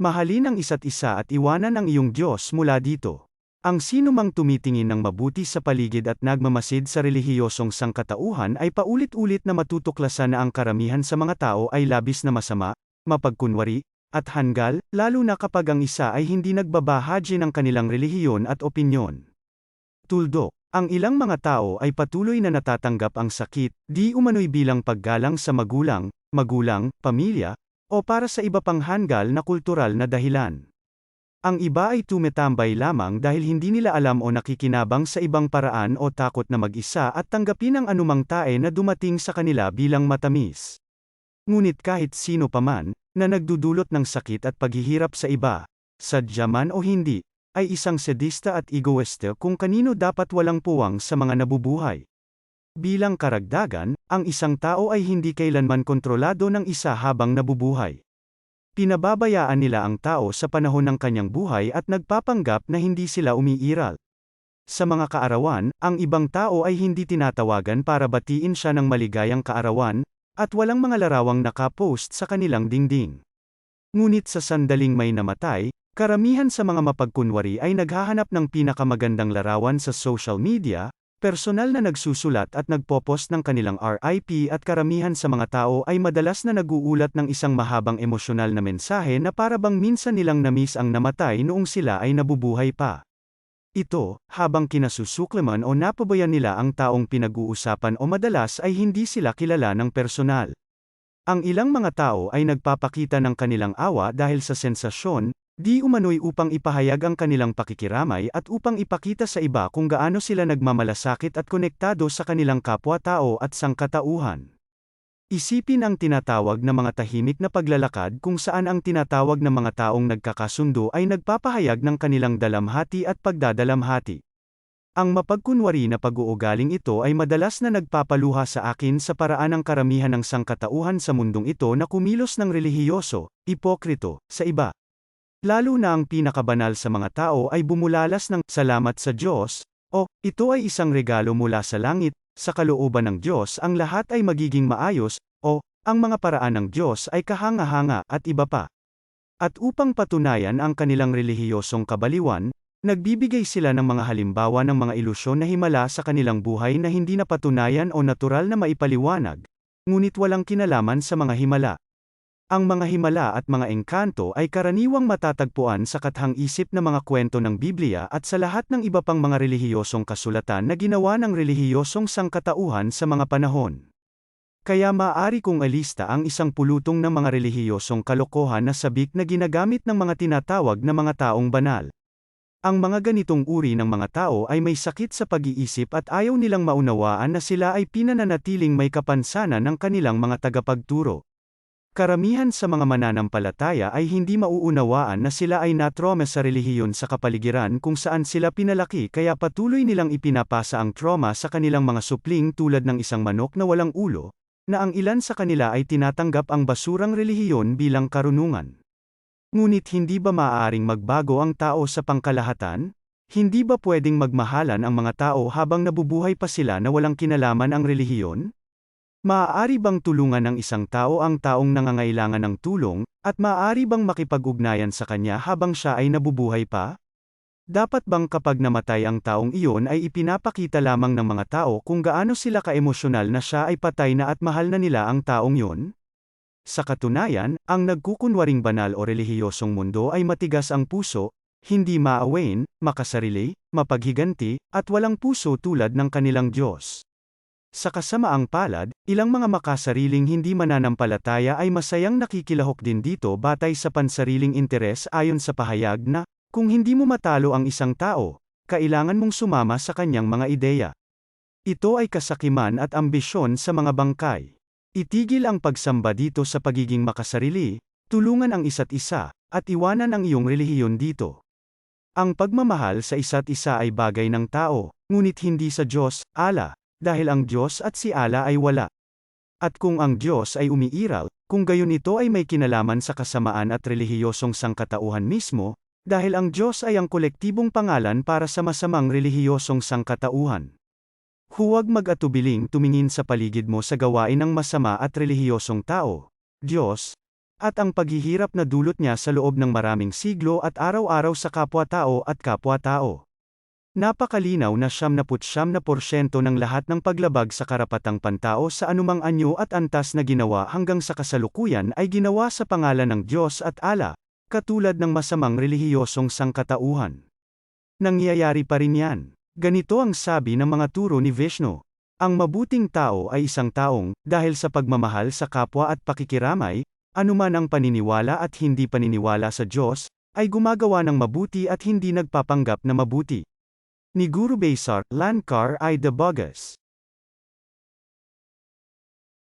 Mahalin ang isa't isa at iwanan ang iyong Diyos mula dito. Ang sino mang tumitingin ng mabuti sa paligid at nagmamasid sa relihiyosong sangkatauhan ay paulit-ulit na matutuklasan na ang karamihan sa mga tao ay labis na masama, mapagkunwari, at hanggal, lalo na kapag ang isa ay hindi nagbabahagi ng kanilang relihiyon at opinyon. Tuldok, ang ilang mga tao ay patuloy na natatanggap ang sakit, di umano'y bilang paggalang sa magulang, magulang, pamilya, o para sa iba pang hanggal na kultural na dahilan. Ang iba ay tumetambay lamang dahil hindi nila alam o nakikinabang sa ibang paraan o takot na mag-isa at tanggapin ang anumang tae na dumating sa kanila bilang matamis. Ngunit kahit sino paman, na nagdudulot ng sakit at paghihirap sa iba, sadya man o hindi, ay isang sadista at egoiste kung kanino dapat walang puwang sa mga nabubuhay. Bilang karagdagan, ang isang tao ay hindi kailanman kontrolado ng isa habang nabubuhay. Pinababayaan nila ang tao sa panahon ng kanyang buhay at nagpapanggap na hindi sila umiiral. Sa mga kaarawan, ang ibang tao ay hindi tinatawagan para batiin siya ng maligayang kaarawan, at walang mga larawang nakapost sa kanilang dingding. Ngunit sa sandaling may namatay, karamihan sa mga mapagkunwari ay naghahanap ng pinakamagandang larawan sa social media, personal na nagsusulat at nagpopost ng kanilang RIP at karamihan sa mga tao ay madalas na naguulat ng isang mahabang emosyonal na mensahe na para bang minsan nilang namiss ang namatay noong sila ay nabubuhay pa. Ito, habang kinasusuklaman o napabayan nila ang taong pinag-uusapan o madalas ay hindi sila kilala ng personal. Ang ilang mga tao ay nagpapakita ng kanilang awa dahil sa sensasyon, Di umano'y upang ipahayag ang kanilang pakikiramay at upang ipakita sa iba kung gaano sila nagmamalasakit at konektado sa kanilang kapwa-tao at sangkatauhan. Isipin ang tinatawag na mga tahimik na paglalakad kung saan ang tinatawag na mga taong nagkakasundo ay nagpapahayag ng kanilang dalamhati at pagdadalamhati. Ang mapagkunwari na pag-uugaling ito ay madalas na nagpapaluha sa akin sa paraan ng karamihan ng sangkatauhan sa mundong ito na kumilos ng relihiyoso, ipokrito, sa iba. Lalo na ang pinakabanal sa mga tao ay bumulalas ng salamat sa Diyos, o ito ay isang regalo mula sa langit, sa kalooban ng Diyos ang lahat ay magiging maayos, o ang mga paraan ng Diyos ay kahanga-hanga at iba pa. At upang patunayan ang kanilang relihiyosong kabaliwan, nagbibigay sila ng mga halimbawa ng mga ilusyon na himala sa kanilang buhay na hindi napatunayan o natural na maipaliwanag, ngunit walang kinalaman sa mga himala. Ang mga himala at mga engkanto ay karaniwang matatagpuan sa kathang-isip na mga kwento ng Biblia at sa lahat ng iba pang mga relihiyosong kasulatan na ginawa ng relihiyosong sangkatauhan sa mga panahon. Kaya maaari kong alista ang isang pulutong ng mga relihiyosong kalokohan na sabik na ginagamit ng mga tinatawag na mga taong banal. Ang mga ganitong uri ng mga tao ay may sakit sa pag-iisip at ayaw nilang maunawaan na sila ay pinananatiling may kapansanan ng kanilang mga tagapagturo. Karamihan sa mga mananampalataya ay hindi mauunawaan na sila ay natroma sa relihiyon sa kapaligiran kung saan sila pinalaki kaya patuloy nilang ipinapasa ang trauma sa kanilang mga supling tulad ng isang manok na walang ulo, na ang ilan sa kanila ay tinatanggap ang basurang relihiyon bilang karunungan. Ngunit hindi ba maaaring magbago ang tao sa pangkalahatan? Hindi ba pwedeng magmahalan ang mga tao habang nabubuhay pa sila na walang kinalaman ang relihiyon? Maaari bang tulungan ng isang tao ang taong nangangailangan ng tulong, at maaari bang makipag-ugnayan sa kanya habang siya ay nabubuhay pa? Dapat bang kapag namatay ang taong iyon ay ipinapakita lamang ng mga tao kung gaano sila kaemosyonal na siya ay patay na at mahal na nila ang taong iyon? Sa katunayan, ang nagkukunwaring banal o relihiyosong mundo ay matigas ang puso, hindi maawain, makasarili, mapaghiganti, at walang puso tulad ng kanilang Diyos. Sa kasamaang palad, ilang mga makasariling hindi mananampalataya ay masayang nakikilahok din dito batay sa pansariling interes ayon sa pahayag na, kung hindi mo matalo ang isang tao, kailangan mong sumama sa kanyang mga ideya. Ito ay kasakiman at ambisyon sa mga bangkay. Itigil ang pagsamba dito sa pagiging makasarili, tulungan ang isa't isa, at iwanan ang iyong relihiyon dito. Ang pagmamahal sa isa't isa ay bagay ng tao, ngunit hindi sa Diyos, ala, dahil ang Diyos at si Allah ay wala. At kung ang Diyos ay umiiral, kung gayon ito ay may kinalaman sa kasamaan at relihiyosong sangkatauhan mismo, dahil ang Diyos ay ang kolektibong pangalan para sa masamang relihiyosong sangkatauhan. Huwag mag-atubiling tumingin sa paligid mo sa gawain ng masama at relihiyosong tao. Diyos, at ang paghihirap na dulot niya sa loob ng maraming siglo at araw-araw sa kapwa-tao at kapwa-tao. Napakalinaw na 79% ng lahat ng paglabag sa karapatang pantao sa anumang anyo at antas na ginawa hanggang sa kasalukuyan ay ginawa sa pangalan ng Diyos at ala, katulad ng masamang relihiyosong sangkatauhan. Nangyayari pa rin yan. Ganito ang sabi ng mga turo ni Vishnu. Ang mabuting tao ay isang taong, dahil sa pagmamahal sa kapwa at pakikiramay, anuman ang paniniwala at hindi paniniwala sa Diyos, ay gumagawa ng mabuti at hindi nagpapanggap na mabuti. Ni Guru Besar, Lankar the Bogus.